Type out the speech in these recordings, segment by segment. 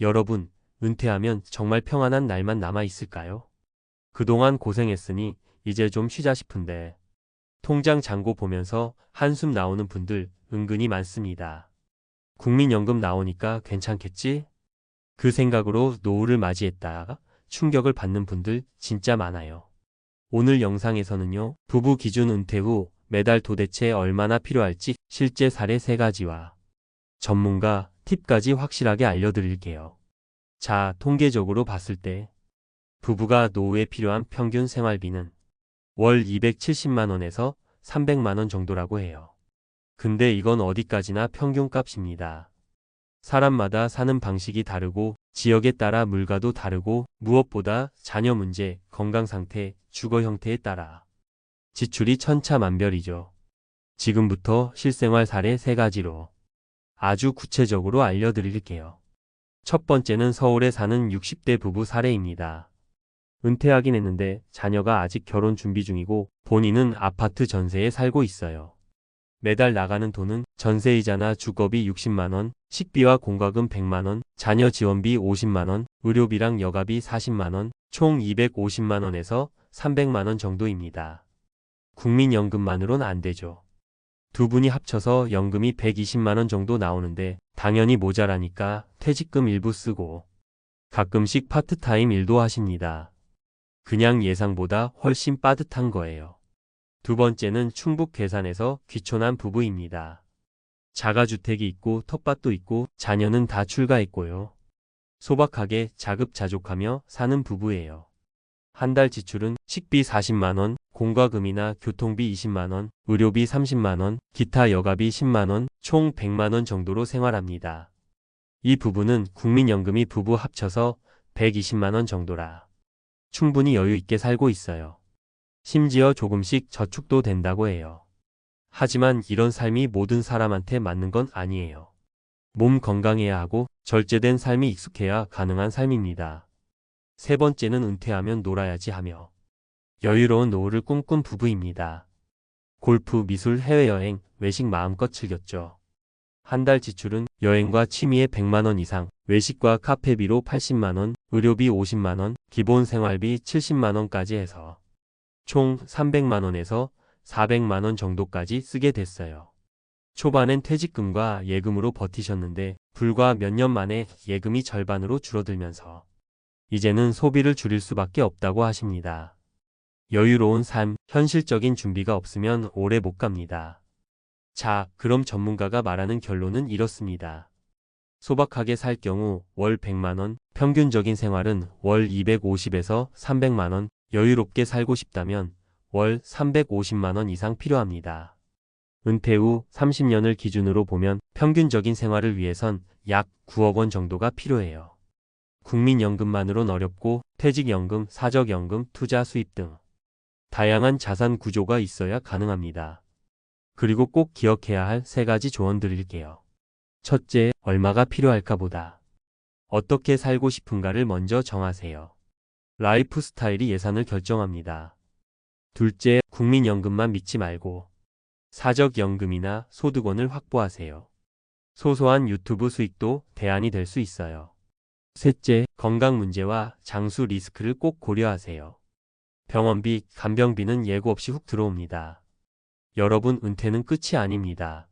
여러분, 은퇴하면 정말 평안한 날만 남아 있을까요? 그동안 고생했으니 이제 좀 쉬자 싶은데 통장 잔고 보면서 한숨 나오는 분들 은근히 많습니다. 국민연금 나오니까 괜찮겠지? 그 생각으로 노후를 맞이했다가 충격을 받는 분들 진짜 많아요. 오늘 영상에서는요, 부부 기준 은퇴 후 매달 도대체 얼마나 필요할지 실제 사례 3가지와 전문가 팁까지 확실하게 알려드릴게요. 자, 통계적으로 봤을 때 부부가 노후에 필요한 평균 생활비는 월 270만원에서 300만원 정도라고 해요. 근데 이건 어디까지나 평균값입니다. 사람마다 사는 방식이 다르고 지역에 따라 물가도 다르고 무엇보다 자녀 문제, 건강 상태, 주거 형태에 따라 지출이 천차만별이죠. 지금부터 실생활 사례 3가지로 아주 구체적으로 알려드릴게요. 첫 번째는 서울에 사는 60대 부부 사례입니다. 은퇴하긴 했는데 자녀가 아직 결혼 준비 중이고 본인은 아파트 전세에 살고 있어요. 매달 나가는 돈은 전세이자나 주거비 60만원, 식비와 공과금 100만원, 자녀 지원비 50만원, 의료비랑 여가비 40만원, 총 250만원에서 300만원 정도입니다. 국민연금만으론 안 되죠. 두 분이 합쳐서 연금이 120만원 정도 나오는데 당연히 모자라니까 퇴직금 일부 쓰고 가끔씩 파트타임 일도 하십니다. 그냥 예상보다 훨씬 빠듯한 거예요. 두 번째는 충북 괴산에서 귀촌한 부부입니다. 자가주택이 있고 텃밭도 있고 자녀는 다 출가했고요. 소박하게 자급자족하며 사는 부부예요. 한 달 지출은 식비 40만원, 공과금이나 교통비 20만원, 의료비 30만원, 기타 여가비 10만원, 총 100만원 정도로 생활합니다. 이 부부는 국민연금이 부부 합쳐서 120만원 정도라 충분히 여유 있게 살고 있어요. 심지어 조금씩 저축도 된다고 해요. 하지만 이런 삶이 모든 사람한테 맞는 건 아니에요. 몸 건강해야 하고 절제된 삶이 익숙해야 가능한 삶입니다. 세 번째는 은퇴하면 놀아야지 하며 여유로운 노후를 꿈꾼 부부입니다. 골프, 미술, 해외여행, 외식 마음껏 즐겼죠. 한 달 지출은 여행과 취미에 100만원 이상, 외식과 카페비로 80만원, 의료비 50만원, 기본 생활비 70만원까지 해서 총 300만원에서 400만원 정도까지 쓰게 됐어요. 초반엔 퇴직금과 예금으로 버티셨는데 불과 몇 년 만에 예금이 절반으로 줄어들면서 이제는 소비를 줄일 수밖에 없다고 하십니다. 여유로운 삶, 현실적인 준비가 없으면 오래 못 갑니다. 자, 그럼 전문가가 말하는 결론은 이렇습니다. 소박하게 살 경우 월 100만원, 평균적인 생활은 월 250에서 300만원, 여유롭게 살고 싶다면 월 350만원 이상 필요합니다. 은퇴 후 30년을 기준으로 보면 평균적인 생활을 위해선 약 9억 원 정도가 필요해요. 국민연금만으론 어렵고 퇴직연금, 사적연금, 투자 수입 등 다양한 자산 구조가 있어야 가능합니다. 그리고 꼭 기억해야 할 세 가지 조언 드릴게요. 첫째, 얼마가 필요할까 보다. 어떻게 살고 싶은가를 먼저 정하세요. 라이프 스타일이 예산을 결정합니다. 둘째, 국민연금만 믿지 말고 사적연금이나 소득원을 확보하세요. 소소한 유튜브 수익도 대안이 될 수 있어요. 셋째, 건강 문제와 장수 리스크를 꼭 고려하세요. 병원비, 간병비는 예고 없이 훅 들어옵니다. 여러분 은퇴는 끝이 아닙니다.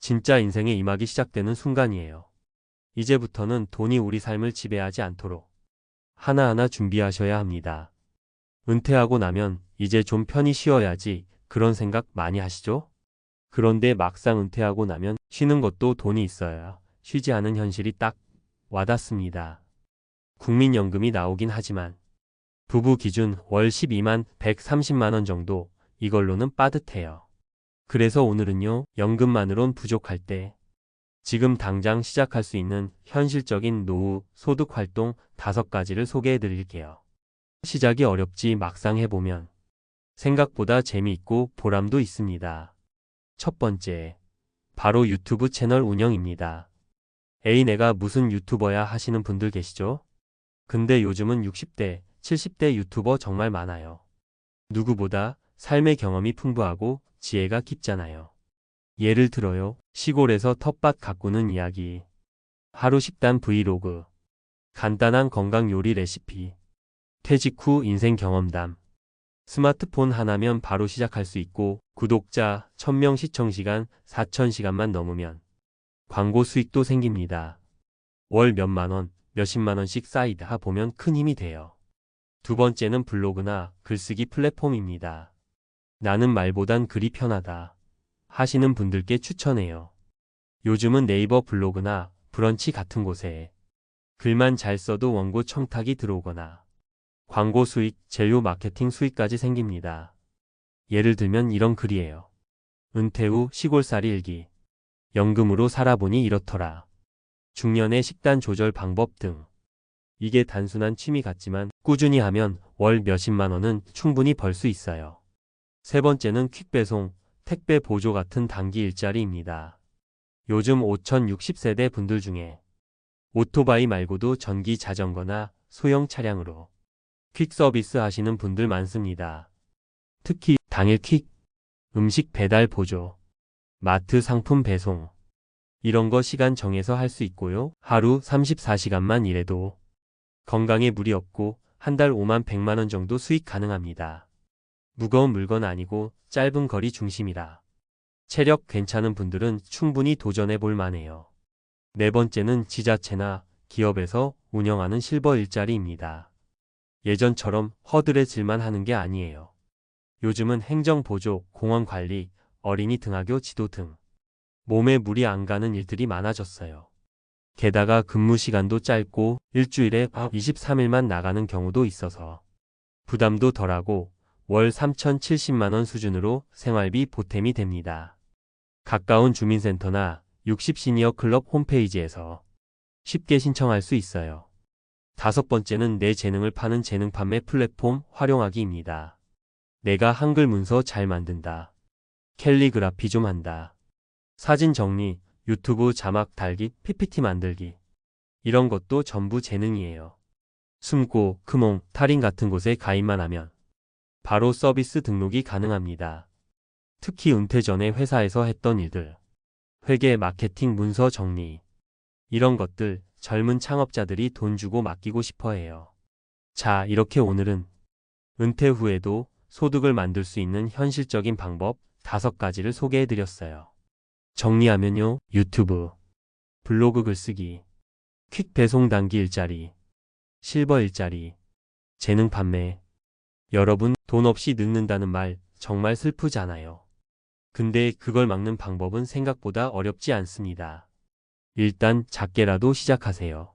진짜 인생의 이막이 시작되는 순간이에요. 이제부터는 돈이 우리 삶을 지배하지 않도록 하나하나 준비하셔야 합니다. 은퇴하고 나면 이제 좀 편히 쉬어야지 그런 생각 많이 하시죠? 그런데 막상 은퇴하고 나면 쉬는 것도 돈이 있어야 쉬지 않은 현실이 딱 와닿습니다. 국민연금이 나오긴 하지만 부부 기준 월 12만 130만원 정도 이걸로는 빠듯해요. 그래서 오늘은요, 연금만으론 부족할 때 지금 당장 시작할 수 있는 현실적인 노후 소득 활동 다섯 가지를 소개해 드릴게요. 시작이 어렵지 막상 해보면 생각보다 재미있고 보람도 있습니다. 첫 번째, 바로 유튜브 채널 운영입니다. 에이 내가 무슨 유튜버야 하시는 분들 계시죠? 근데 요즘은 60대, 70대 유튜버 정말 많아요. 누구보다 삶의 경험이 풍부하고 지혜가 깊잖아요. 예를 들어요. 시골에서 텃밭 가꾸는 이야기. 하루 식단 브이로그. 간단한 건강 요리 레시피. 퇴직 후 인생 경험담. 스마트폰 하나면 바로 시작할 수 있고 구독자 1000명 시청 시간 4000시간만 넘으면 광고 수익도 생깁니다. 월 몇만 원, 몇십만 원씩 쌓이다 보면 큰 힘이 돼요. 두 번째는 블로그나 글쓰기 플랫폼입니다. 나는 말보단 글이 편하다. 하시는 분들께 추천해요. 요즘은 네이버 블로그나 브런치 같은 곳에 글만 잘 써도 원고 청탁이 들어오거나 광고 수익, 재료 마케팅 수익까지 생깁니다. 예를 들면 이런 글이에요. 은퇴 후 시골살이 일기. 연금으로 살아보니 이렇더라. 중년의 식단 조절 방법 등. 이게 단순한 취미 같지만 꾸준히 하면 월 몇십만 원은 충분히 벌 수 있어요. 세 번째는 퀵 배송, 택배 보조 같은 단기 일자리입니다. 요즘 5060세대 분들 중에 오토바이 말고도 전기 자전거나 소형 차량으로 퀵 서비스 하시는 분들 많습니다. 특히 당일 퀵, 음식 배달 보조, 마트 상품 배송, 이런 거 시간 정해서 할 수 있고요. 하루 34시간만 일해도 건강에 무리 없고 한 달 5만 100만 원 정도 수익 가능합니다. 무거운 물건 아니고 짧은 거리 중심이라 체력 괜찮은 분들은 충분히 도전해 볼 만해요. 네 번째는 지자체나 기업에서 운영하는 실버 일자리입니다. 예전처럼 허드렛일만 하는 게 아니에요. 요즘은 행정보조, 공원관리, 어린이 등하교 지도 등 몸에 무리 안 가는 일들이 많아졌어요. 게다가 근무 시간도 짧고 일주일에 23일만 나가는 경우도 있어서 부담도 덜하고 월 3,070만원 수준으로 생활비 보탬이 됩니다. 가까운 주민센터나 60 시니어 클럽 홈페이지에서 쉽게 신청할 수 있어요. 다섯 번째는 내 재능을 파는 재능 판매 플랫폼 활용하기입니다. 내가 한글 문서 잘 만든다. 캘리그라피 좀 한다. 사진 정리, 유튜브 자막 달기, PPT 만들기. 이런 것도 전부 재능이에요. 숨고, 크몽, 탈인 같은 곳에 가입만 하면 바로 서비스 등록이 가능합니다. 특히 은퇴 전에 회사에서 했던 일들, 회계, 마케팅, 문서 정리, 이런 것들 젊은 창업자들이 돈 주고 맡기고 싶어 해요. 자, 이렇게 오늘은 은퇴 후에도 소득을 만들 수 있는 현실적인 방법 다섯 가지를 소개해 드렸어요. 정리하면요, 유튜브, 블로그 글쓰기, 퀵 배송 단기 일자리, 실버 일자리, 재능 판매. 여러분, 돈 없이 늙는다는 말 정말 슬프잖아요. 근데 그걸 막는 방법은 생각보다 어렵지 않습니다. 일단 작게라도 시작하세요.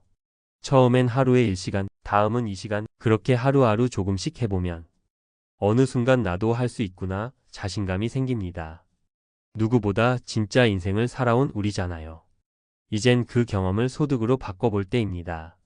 처음엔 하루에 1시간, 다음은 2시간, 그렇게 하루하루 조금씩 해보면 어느 순간 나도 할 수 있구나 자신감이 생깁니다. 누구보다 진짜 인생을 살아온 우리잖아요. 이젠 그 경험을 소득으로 바꿔볼 때입니다.